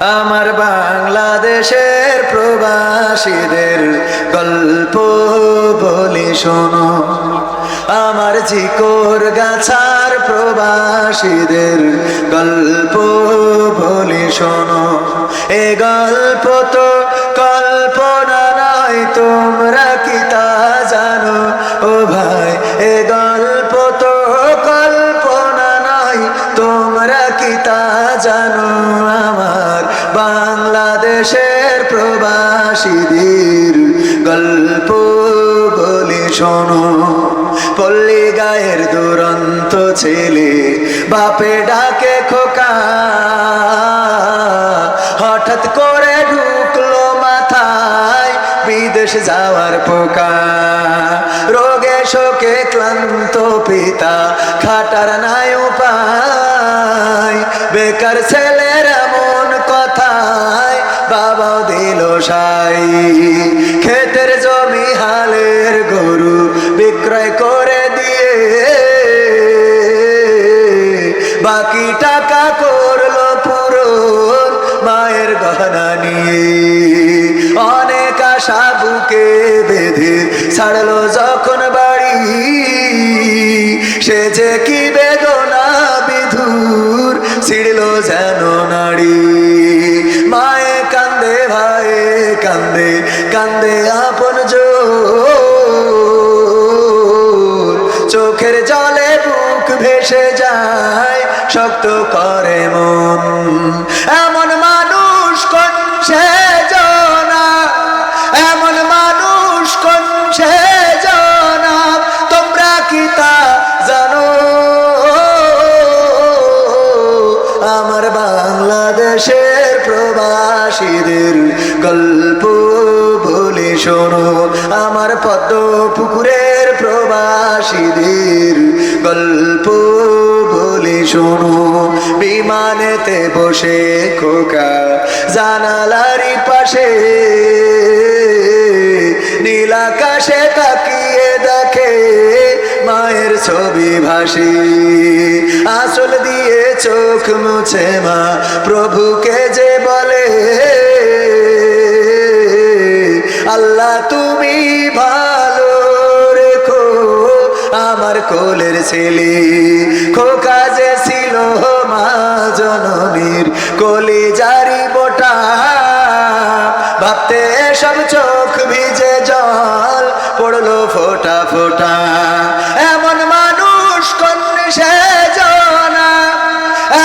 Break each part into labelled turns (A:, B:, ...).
A: আমার বাংলাদেশের প্রবাসীদের গল্প বলি শোনো। আমার জিকোর গাছার প্রবাসীদের গল্প বলি শোনো। এ গল্প তো কল্পনা নয়, তোমরা কি তা জানো? ও ভাই, এ গল্প তোমরা কি তা জানো? আমার বাংলাদেশের প্রবাসীদের গল্প বলি শোনো। পল্লী গায়ের দুরন্ত ছেলে বাপে ডাকে খোকা। হঠাৎ করে ঢুকলো মাথায় বিদেশ যাওয়ার পোকা। রোগে শোকে ক্লান্ত পিতা, খাটার বেকার ছেলের এমন কথায় বাবাও দিল সাই। ক্ষেতের জমি হালের গরু বিক্রয় করে দিয়ে বাকি টাকা করল পূরণ মায়ের গহনা নিয়ে। অনেক আশা বুকে বেঁধে ছাড়লো যখন বাড়ি। সে যে কি বেদনা ভেসে যায়, শক্ত করে মন। এমন মানুষ কোন সে এমন মানুষ কোন সে তোমরা কি তা জানো? আমার বাংলাদেশের প্রবাসীদের গল্প বলে শোনো। আমার পদ্ম পুকুরের প্রবাসীদের গল্প শোনো, বিমানেতে বসে খোকা জানালারি পাশে। নীল আকাশে তাকিয়ে দেখে মায়ের ছবি ভাসি। আসল দিয়ে চোখ মুছে মা প্রভুকে যে বলে, আল্লাহ, তুমি ভালো রেখো আমার কোলের ছেলে। মা জননীর কলি জারি বোটা। ভাবতে সব চোখ ভিজে জল পড়ল ফোটা ফোটা। এমন মানুষ কোন সে জনা?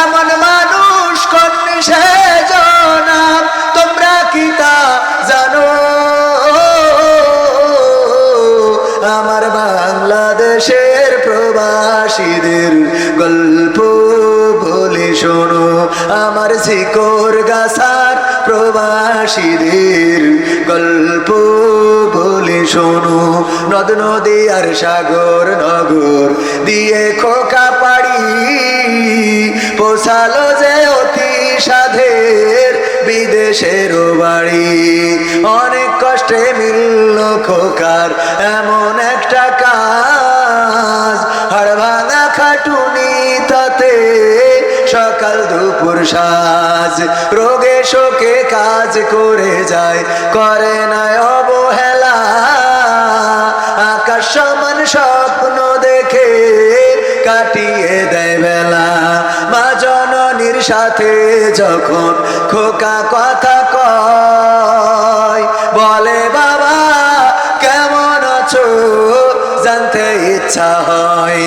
A: এমন মানুষ কোন সে জনা? তোমরা কি তা জানো? আমার বাংলাদেশের প্রবাসীদের শোনো, আমার শিকর গাছার প্রবাসীদের গল্প বলে শোনো। নদ, নদী আর সাগর, নগর দিয়ে খোকা পাড়ি পোষালো যে অতি সাধের বিদেশের বাড়ি। অনেক কষ্টে মিলল খোকার এমন একটা সাজ। রোগে শোকে কাজ করে যায়, করে না অবহেলা। আকাশ সমান স্বপ্ন দেখে কাটিয়ে দেয় বেলা। মা জননীর সাথে যখন খোকা কথা কয়, বলে, বাবা, কেমন আছো? জানতে ইচ্ছা হয়।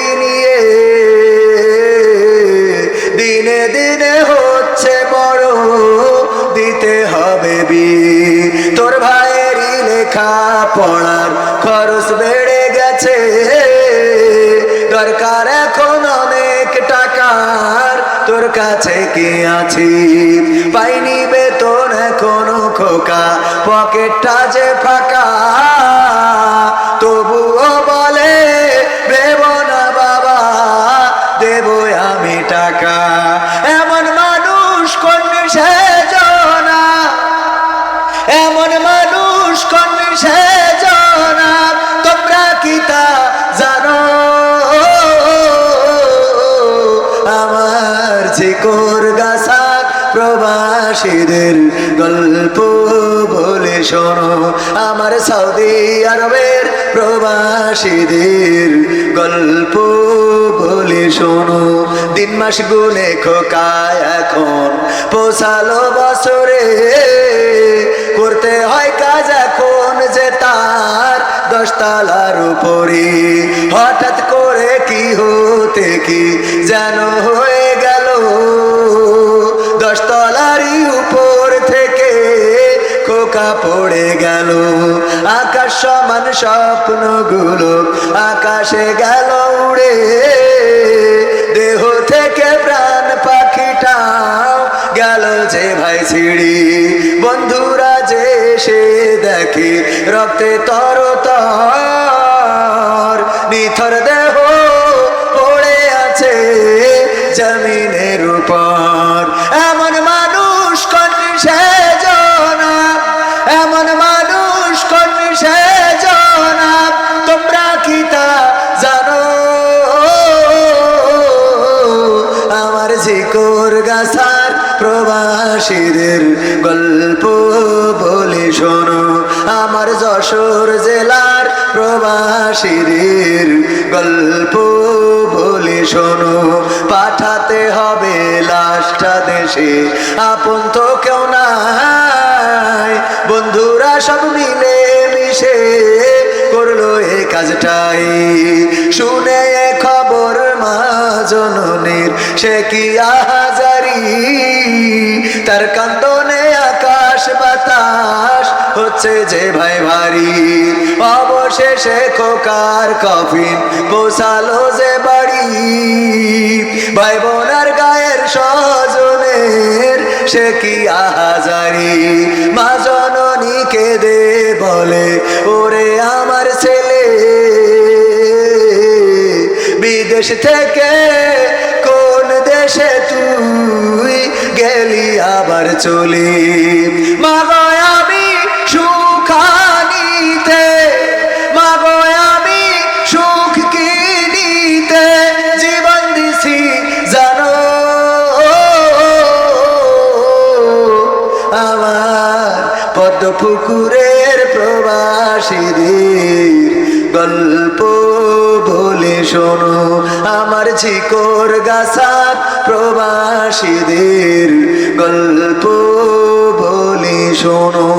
A: ভাইয়েরই লেখা পড়ার খরচ বেড়ে গেছে। দরকার এখন অনেক টাকার, তোর কাছে কি আছি? পাইনি বেতন এখনও খোকা, পকেটটা যে ফাঁকা। প্রবাসীদের গল্প বলে শোনো। আমার সৌদি আরবের প্রবাসীদের গল্প বলে শোনো। দিন মাস গুনে খোকায় এখন, পোষালো বছরে। করতে হয় কাজ এখন যে তার দশতলার উপরে। হঠাৎ করে কি হতে কি যেন হয়ে খোকা পড়ে গেল। আকাশ সমান স্বপ্নগুলো আকাশে গেল উড়ে। দেহ থেকে প্রাণ পাখিটাও গেল যে ভাই ছিড়ি বন্ধুরা যে সে দেখে রক্তে তর তর নিথর দেহ পড়ে আছে। জমিনের প্রবাসীদের গল্প বলে শোনো। আমার যশোর জেলার প্রবাসীদের গল্প বলে শোনো। পাঠাতে হবে লাশটা দেশে, আপন তো কেউ নাই। বন্ধুরা সব মিলে মিশে করল এই কাজটাই। শুনে এ মা জননীর, সে কি আহাজারি? তার কান্দনে আকাশ বাতাস হচ্ছে যে ভাই ভারী। অবশেষে খোকার কফিন পোষালো যে বাড়ি। ভাই বোনার গায়ের সজনের, সে কি আহাজারি? মা বিদেশ থেকে কোন দেশে তুই গেলি আবার চলি? মাগো আমি সুখানিতে, মাগো আমি সুখ কিনিতে জীবন দিছি, জানো? আমার পদ্ম পুকুরের প্রবাসীদের গল্প বলে শোনো। আমার ঝিকর গাছা প্রবাসীদের গল্প বলে শোনো।